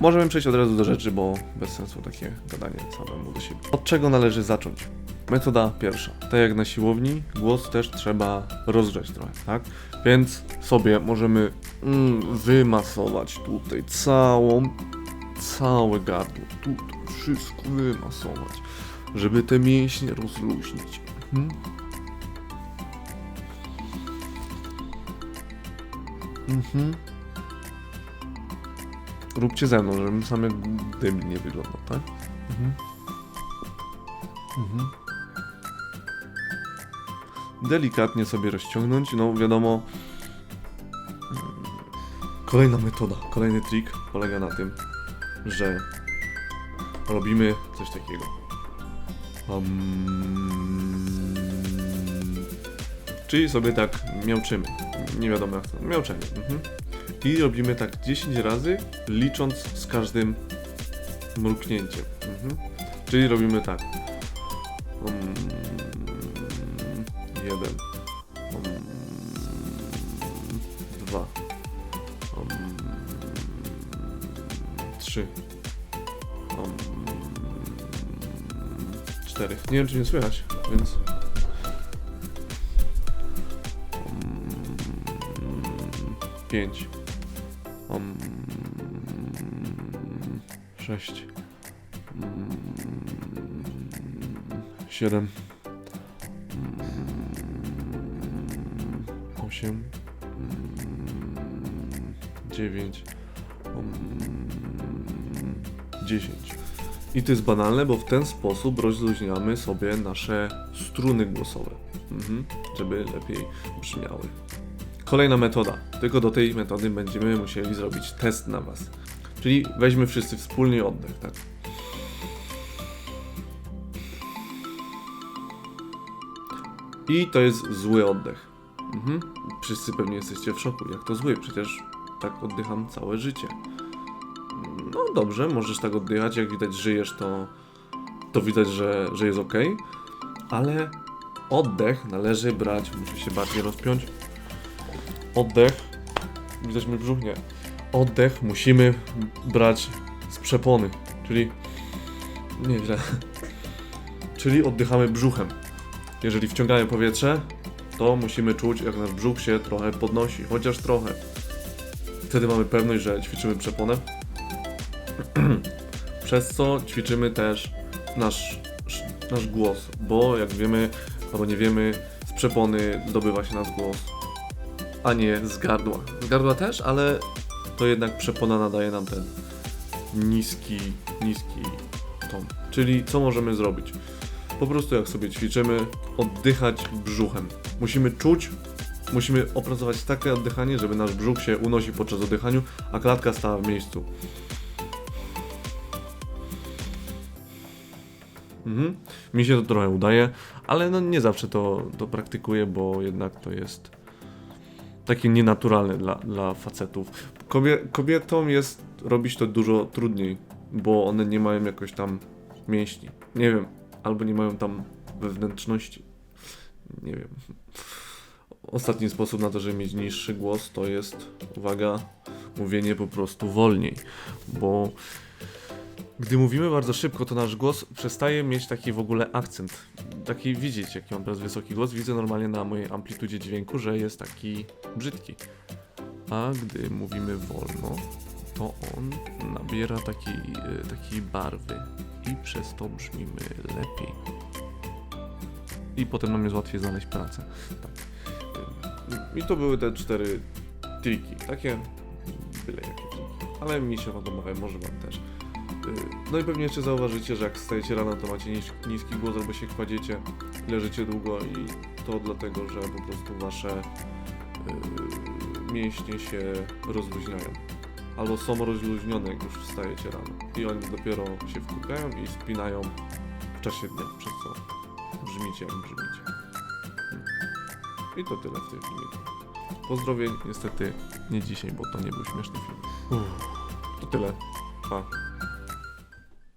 Możemy przejść od razu do rzeczy, bo bez sensu takie gadanie samemu do siebie. Od czego należy zacząć? Metoda pierwsza. Tak jak na siłowni, głos też trzeba rozgrzać trochę, tak? Więc sobie możemy mm, wymasować tutaj całą, całe gardło. Tutaj wszystko wymasować, żeby te mięśnie rozluźnić. Mhm. Mhm. Róbcie ze mną, żebym sam jak dym nie wyglądał, tak? Mhm. Mhm. Delikatnie sobie rozciągnąć, no wiadomo. Kolejna metoda, kolejny trik polega na tym, że robimy coś takiego. Um, czyli sobie tak miauczymy. Nie wiadomo jak to. Miauczenie. Mhm. I robimy tak 10 razy, licząc z każdym mruknięciem. Mhm. Czyli robimy tak. Um, jeden. Um, dwa. Um, trzy. Um, cztery. Nie wiem czy nie słychać, więc. Um, pięć. Um, sześć. Um, siedem. Um, osiem. Um, dziewięć. Um, dziesięć. I to jest banalne, bo w ten sposób rozluźniamy sobie nasze struny głosowe, mhm. żeby lepiej brzmiały. Kolejna metoda. Tylko do tej metody będziemy musieli zrobić test na Was. Czyli weźmy wszyscy wspólnie oddech, tak? I to jest zły oddech. Mhm. Wszyscy pewnie jesteście w szoku. Jak to zły? Przecież tak oddycham całe życie. No dobrze, możesz tak oddychać. Jak widać, żyjesz, to, to widać, że, że jest ok. Ale oddech należy brać. Muszę się bardziej rozpiąć. Oddech. Widać mój brzuch? Nie. Oddech musimy brać z przepony. Czyli. Nieźle. Czyli oddychamy brzuchem. Jeżeli wciągamy powietrze, to musimy czuć, jak nasz brzuch się trochę podnosi, chociaż trochę. Wtedy mamy pewność, że ćwiczymy przeponę. Przez co ćwiczymy też nasz, nasz głos, bo jak wiemy, albo nie wiemy, z przepony zdobywa się nasz głos, a nie z gardła. Z gardła też, ale to jednak przepona nadaje nam ten niski, niski ton. Czyli co możemy zrobić? Po prostu jak sobie ćwiczymy, oddychać brzuchem. Musimy czuć, musimy opracować takie oddychanie, żeby nasz brzuch się unosił podczas oddychaniu, a klatka stała w miejscu. Mhm. Mi się to trochę udaje, ale no nie zawsze to, to praktykuję, bo jednak to jest takie nienaturalne dla, dla facetów. Kobie, kobietom jest robić to dużo trudniej, bo one nie mają jakoś tam mięśni. Nie wiem, albo nie mają tam wewnętrzności. Nie wiem. Ostatni sposób na to, żeby mieć niższy głos, to jest, uwaga, mówienie po prostu wolniej, bo gdy mówimy bardzo szybko, to nasz głos przestaje mieć taki w ogóle akcent. Taki widzieć, jaki mam teraz wysoki głos. Widzę normalnie na mojej amplitudzie dźwięku, że jest taki brzydki. A gdy mówimy wolno, to on nabiera takiej, takiej barwy i przez to brzmimy lepiej. I potem nam jest łatwiej znaleźć pracę. Tak. I to były te cztery triki. Takie byle jakie triki. Ale mi się podobały, może wam też. No i pewnie jeszcze zauważycie, że jak stajecie rano, to macie nis niski głos albo się kładziecie, leżycie długo i to dlatego, że po prostu wasze yy, mięśnie się rozluźniają. Albo są rozluźnione, jak już wstajecie rano. I oni dopiero się wkukają i spinają w czasie dnia, przez co brzmicie jak brzmicie. I to tyle w tym filmie. Pozdrowień, niestety nie dzisiaj, bo to nie był śmieszny film. Uff, to tyle. Pa.